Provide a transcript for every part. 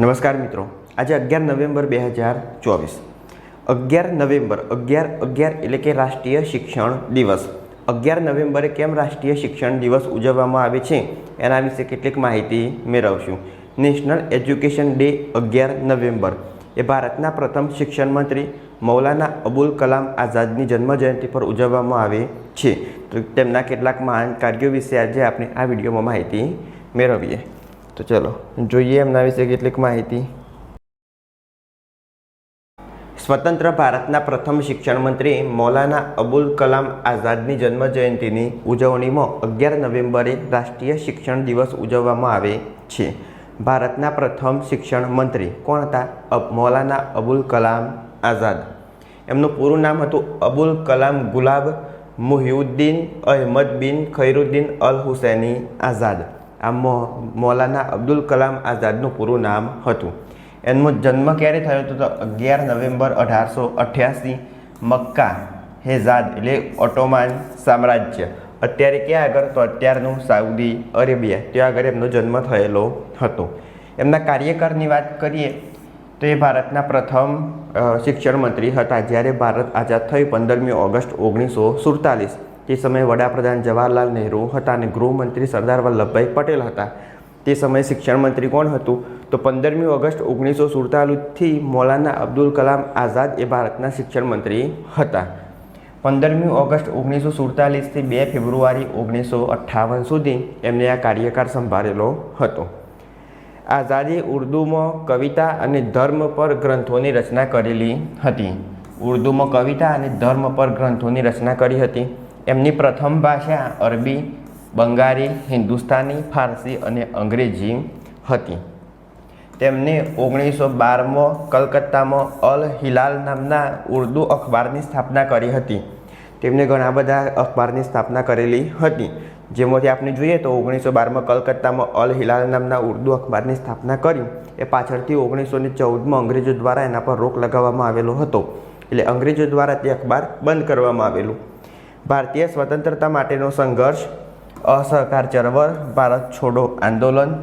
નમસ્કાર મિત્રો. આજે અગિયાર નવેમ્બર બે હજાર ચોવીસ. અગિયાર નવેમ્બર, અગિયાર અગિયાર એટલે કે રાષ્ટ્રીય શિક્ષણ દિવસ. અગિયાર નવેમ્બરે કેમ રાષ્ટ્રીય શિક્ષણ દિવસ ઉજવવામાં આવે છે? એના વિશે કેટલીક માહિતી મેળવશું. નેશનલ એજ્યુકેશન ડે અગિયાર નવેમ્બર. એ ભારતના પ્રથમ શિક્ષણ મંત્રી મૌલાના અબુલ કલામ આઝાદની જન્મજયંતિ પર ઉજવવામાં આવે છે. તો તેમના કેટલાક મહાન કાર્યો વિશે આજે આપણે આ વિડીયોમાં માહિતી મેળવીએ. તો ચલો, જોઈએ એમના વિશે કેટલીક માહિતી. સ્વતંત્ર ભારતના પ્રથમ શિક્ષણ મંત્રી મૌલાના અબુલ કલામ આઝાદની જન્મ જયંતિની ઉજવણીમાં અગિયાર નવેમ્બરે રાષ્ટ્રીય શિક્ષણ દિવસ ઉજવવામાં આવે છે. ભારતના પ્રથમ શિક્ષણ મંત્રી કોણ હતા? મૌલાના અબુલ કલામ આઝાદ. એમનું પૂરું નામ હતું અબુલ કલામ ગુલાબ મુહિઉદ્દીન અહેમદ બિન ખૈરુદ્દીન અલ હુસૈની આઝાદ. આ મૌલાના અબ્દુલ કલામ આઝાદનું પૂરું નામ હતું. એમનો જન્મ ક્યારે થયો હતો તો અગિયાર નવેમ્બર અઢારસો અઠ્યાસી મક્કા હેઝાદ, એટલે ઓટોમાન સામ્રાજ્ય. અત્યારે ક્યાં આગળ? તો અત્યારનું સાઉદી અરેબિયા. ત્યાં આગળ એમનો જન્મ થયેલો હતો. એમના કાર્યકાળની વાત કરીએ તો એ ભારતના પ્રથમ શિક્ષણ મંત્રી હતા, જ્યારે ભારત આઝાદ થયું પંદરમી ઓગસ્ટ ઓગણીસો સુડતાલીસ. તે સમયે વડાપ્રધાન જવાહરલાલ નહેરુ હતા અને ગૃહમંત્રી સરદાર વલ્લભભાઈ પટેલ હતા. તે સમયે શિક્ષણ મંત્રી કોણ હતું? તો પંદરમી ઓગસ્ટ ઓગણીસો સુડતાલીસથી મૌલાના અબ્દુલ કલામ આઝાદ એ ભારતના શિક્ષણ મંત્રી હતા. પંદરમી ઓગસ્ટ ઓગણીસો સુડતાલીસથી બે ફેબ્રુઆરી ઓગણીસો અઠ્ઠાવન સુધી એમને આ કાર્યકાળ સંભાળેલો હતો. આઝાદે ઉર્દુમાં કવિતા અને ધર્મ પર ગ્રંથોની રચના કરેલી હતી. ઉર્દુમાં કવિતા અને ધર્મ પર ગ્રંથોની રચના કરી હતી. એમની પ્રથમ ભાષા અરબી, બંગાળી, હિન્દુસ્તાની, ફારસી અને અંગ્રેજી હતી. તેમને ઓગણીસો બારમાં કલકત્તામાં અલ હિલાલ નામના ઉર્દુ અખબારની સ્થાપના કરી હતી. તેમને ઘણા બધા અખબારની સ્થાપના કરેલી હતી. જેમાંથી આપણે જોઈએ તો ઓગણીસો બારમાં કલકત્તામાં અલ હિલાલ નામના ઉર્દુ અખબારની સ્થાપના કરી. એ પાછળથી ઓગણીસો ને ચૌદમાં અંગ્રેજો દ્વારા એના પર રોક લગાવવામાં આવેલો હતો. એટલે અંગ્રેજો દ્વારા તે અખબાર બંધ કરવામાં આવેલું. ભારતીય સ્વતંત્રતા માટેનો સંઘર્ષ, અસહકાર ચળવળ, ભારત છોડો આંદોલન,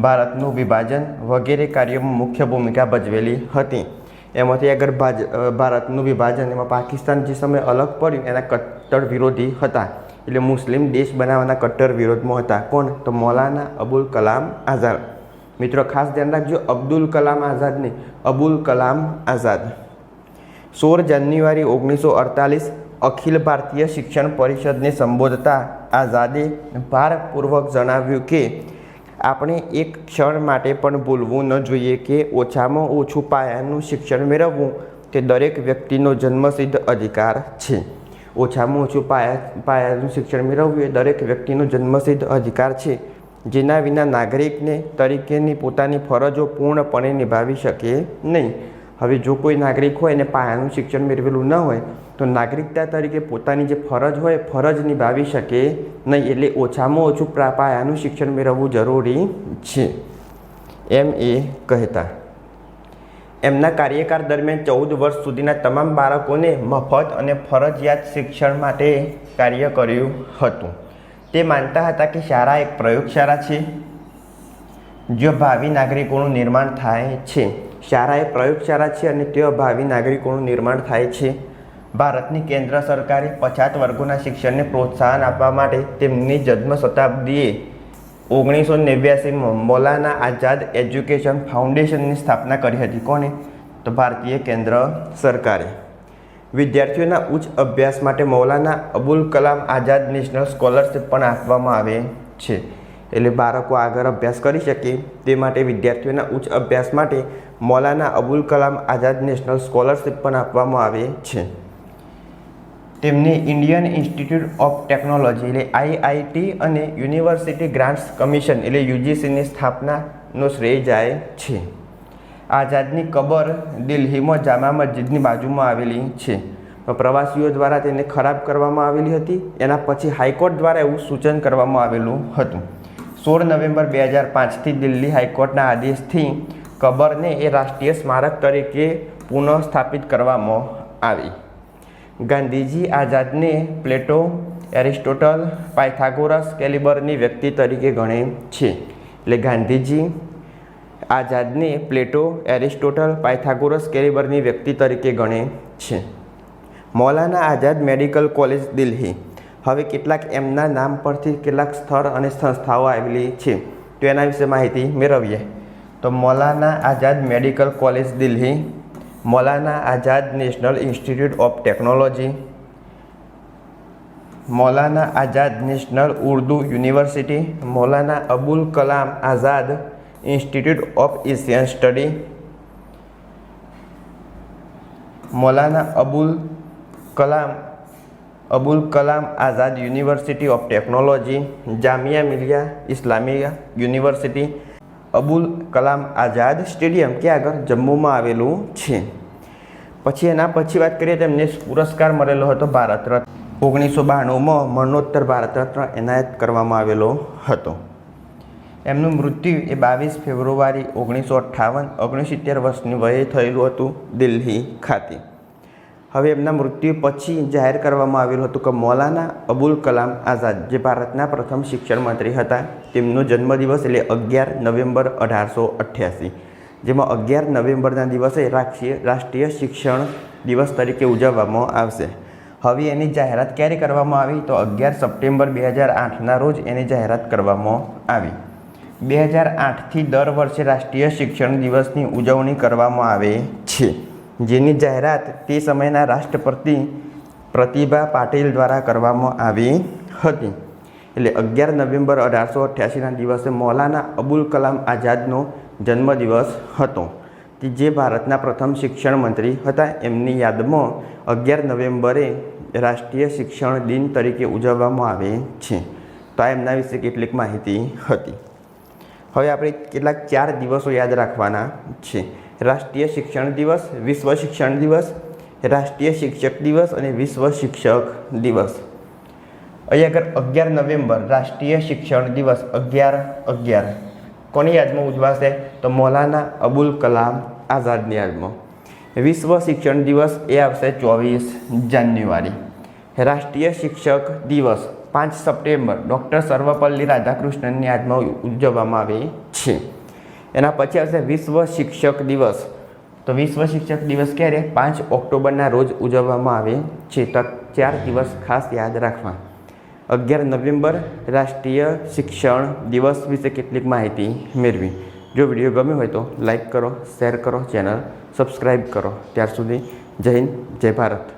ભારતનું વિભાજન વગેરે કાર્યોમાં મુખ્ય ભૂમિકા ભજવેલી હતી. એમાંથી આગળ ભાજ ભારતનું વિભાજન, એમાં પાકિસ્તાન જે સમયે અલગ પડ્યું, એના કટ્ટર વિરોધી હતા. એટલે મુસ્લિમ દેશ બનાવવાના કટ્ટર વિરોધમાં હતા. કોણ? તો મૌલાના અબુલ કલામ આઝાદ. મિત્રો, ખાસ ધ્યાન રાખજો, અબ્દુલ કલામ આઝાદ અબુલ કલામ આઝાદ. સોળ જાન્યુઆરી ઓગણીસો અડતાલીસ અખિલ ભારતીય શિક્ષણ પરિષદને સંબોધતા આઝાદે ભારપૂર્વક જણાવ્યું કે, આપણે એક ક્ષણ માટે પણ ભૂલવું ન જોઈએ કે ઓછામાં ઓછું પાયાનું શિક્ષણ મેળવવું તે દરેક વ્યક્તિનો જન્મસિદ્ધ અધિકાર છે. ઓછામાં ઓછું પાયા, પાયાનું શિક્ષણ મેળવવું એ દરેક વ્યક્તિનો જન્મસિદ્ધ અધિકાર છે. જેના વિના નાગરિકને તરીકેની પોતાની ફરજો પૂર્ણપણે નિભાવી શકે નહીં. હવે જો કોઈ નાગરિક હોય અને પાયાનું શિક્ષણ મેળવેલું ન હોય તો નાગરિકતા તરીકે પોતાની જે ફરજ હોય, ફરજ નિભાવી શકે નહીં એટલે ઓછામાં ઓછું પાયાનું શિક્ષણ મેળવવું જરૂરી છે. એમ એ કહેતા. એમના કાર્યકાળ દરમિયાન ચૌદ વર્ષ સુધીના તમામ બાળકોને મફત અને ફરજિયાત શિક્ષણ માટે કાર્ય કર્યું હતું. તે માનતા હતા કે શાળા એક પ્રયોગશાળા છે જો ભાવિ નાગરિકોનું નિર્માણ થાય છે. શાળા એ પ્રયોગશાળા છે અને તેઓ ભાવિ નાગરિકોનું નિર્માણ થાય છે. ભારતની કેન્દ્ર સરકારે પછાત વર્ગોના શિક્ષણને પ્રોત્સાહન આપવા માટે તેમની જન્મ શતાબ્દીએ ઓગણીસો નેવ્યાસીમાં મૌલાના આઝાદ એજ્યુકેશન ફાઉન્ડેશનની સ્થાપના કરી હતી. કોને? તો ભારતીય કેન્દ્ર સરકારે. વિદ્યાર્થીઓના ઉચ્ચ અભ્યાસ માટે મૌલાના અબુલ કલામ આઝાદ નેશનલ સ્કોલરશિપ પણ આપવામાં આવે છે. એટલે બાળકો આગળ અભ્યાસ કરી શકે તે માટે વિદ્યાર્થીઓના ઉચ્ચ અભ્યાસ માટે મૌલાના અબુલ કલામ આઝાદ નેશનલ સ્કોલરશિપ પણ આપવામાં આવે છે. તેમને ઇન્ડિયન ઇન્સ્ટિટ્યૂટ ઓફ ટેકનોલોજી એટલે આઈઆઈટી અને યુનિવર્સિટી ગ્રાન્ટ્સ કમિશન એટલે યુજીસીની સ્થાપનાનો શ્રેય જાય છે. આઝાદની કબર દિલ્હીમાં જામા મસ્જિદની બાજુમાં આવેલી છે. પ્રવાસીઓ દ્વારા તેને ખરાબ કરવામાં આવેલી હતી. એના પછી હાઈકોર્ટ દ્વારા એવું સૂચન કરવામાં આવેલું હતું. સોળ નવેમ્બર બે હજાર પાંચથી દિલ્હી હાઈકોર્ટના આદેશથી કબરને એ રાષ્ટ્રીય સ્મારક તરીકે પુનઃસ્થાપિત કરવામાં આવી. ગાંધીજી આઝાદને પ્લેટો, એરિસ્ટોટલ, પાયથાગોરસ કેલિબરની વ્યક્તિ તરીકે ગણે છે. એટલે ગાંધીજી આઝાદને પ્લેટો, એરિસ્ટોટલ, પાયથાગોરસ કેલિબરની વ્યક્તિ તરીકે ગણે છે. Maulana Azad medical college, Delhi. હવે કેટલાક એમના નામ પરથી કેટલાક સ્થળ અને સંસ્થાઓ આવેલી છે. તો એના વિશે માહિતી મેળવીએ. તો Maulana Azad medical college, Delhi. Maulana Azad national institute of technology, Maulana Azad national Urdu university, Maulana Abul Kalam Azad institute of Asian study, Maulana Abul Kalam Abul Kalam Azad university of technology, Jamia Millia Islamia university, Abul Kalam Azad stadium, કે આગળ જમ્મુમાં આવેલું છે. પછી એના પછી વાત કરીએ તો એમને પુરસ્કાર મળેલો હતો ભારત રત્ન. ઓગણીસો બાણુંમાં મરણોત્તર ભારત રત્ન એનાયત કરવામાં આવેલો હતો. એમનું મૃત્યુ એ બાવીસ ફેબ્રુઆરી ઓગણીસો અઠ્ઠાવન, ઓગણસિત્તેર વર્ષની વયે થયેલું હતું દિલ્હી ખાતે. હવે એમના મૃત્યુ પછી જાહેર કરવામાં આવેલું હતું કે મૌલાના અબુલ કલામ આઝાદ, જે ભારતના પ્રથમ શિક્ષણ મંત્રી હતા, તેમનો જન્મદિવસ એટલે અગિયાર નવેમ્બર અઢારસો અઠ્યાસી. જેમાં અગિયાર નવેમ્બરના દિવસે રાષ્ટ્રીય રાષ્ટ્રીય શિક્ષણ દિવસ તરીકે ઉજવવામાં આવશે. હવે એની જાહેરાત ક્યારે કરવામાં આવી? તો અગિયાર સપ્ટેમ્બર બે હજાર આઠના રોજ એની જાહેરાત કરવામાં આવી. બે હજાર આઠથી દર વર્ષે રાષ્ટ્રીય શિક્ષણ દિવસની ઉજવણી કરવામાં આવે છે. જેની જાહેરાત તે સમયના રાષ્ટ્રપતિ પ્રતિભા પાટીલ દ્વારા કરવામાં આવી હતી. એટલે અગિયાર નવેમ્બર અઢારસો અઠ્યાસીના દિવસે મૌલાના અબુલ કલામ આઝાદનો જન્મદિવસ હતો. કે જે ભારતના પ્રથમ શિક્ષણ મંત્રી હતા, એમની યાદમાં અગિયાર નવેમ્બરે રાષ્ટ્રીય શિક્ષણ દિન તરીકે ઉજવવામાં આવે છે. તો આ એમના વિશે કેટલીક માહિતી હતી. હવે આપણે કેટલાક ચાર દિવસો યાદ રાખવાના છે. રાષ્ટ્રીય શિક્ષણ દિવસ, વિશ્વ શિક્ષણ દિવસ, રાષ્ટ્રીય શિક્ષક દિવસ અને વિશ્વ શિક્ષક દિવસ. અહીં આગળ અગિયાર નવેમ્બર, રાષ્ટ્રીય શિક્ષણ દિવસ, અગિયાર અગિયાર. કોની યાદમાં ઉજવાશે? તો મૌલાના અબુલ કલામ આઝાદની યાદમાં. વિશ્વ શિક્ષણ દિવસ એ આવશે ચોવીસ જાન્યુઆરી. રાષ્ટ્રીય શિક્ષક દિવસ પાંચ સપ્ટેમ્બર ડૉક્ટર સર્વપલ્લી રાધાકૃષ્ણનની યાદમાં ઉજવવામાં આવે છે. એના પછી આવશે વિશ્વ શિક્ષક દિવસ. તો વિશ્વ શિક્ષક દિવસ ક્યારે? પાંચ ઓક્ટોબરના રોજ ઉજવવામાં આવે છે. તો ચાર દિવસ ખાસ યાદ રાખવા. અગિયાર નવેમ્બર રાષ્ટ્રીય શિક્ષણ દિવસ વિશે કેટલીક માહિતી મેળવી. જો વીડિયો ગમ્યો હોય તો લાઈક કરો, શેર કરો, ચેનલ સબસ્ક્રાઈબ કરો. ત્યાર સુધી જય હિન્દ, જય ભારત.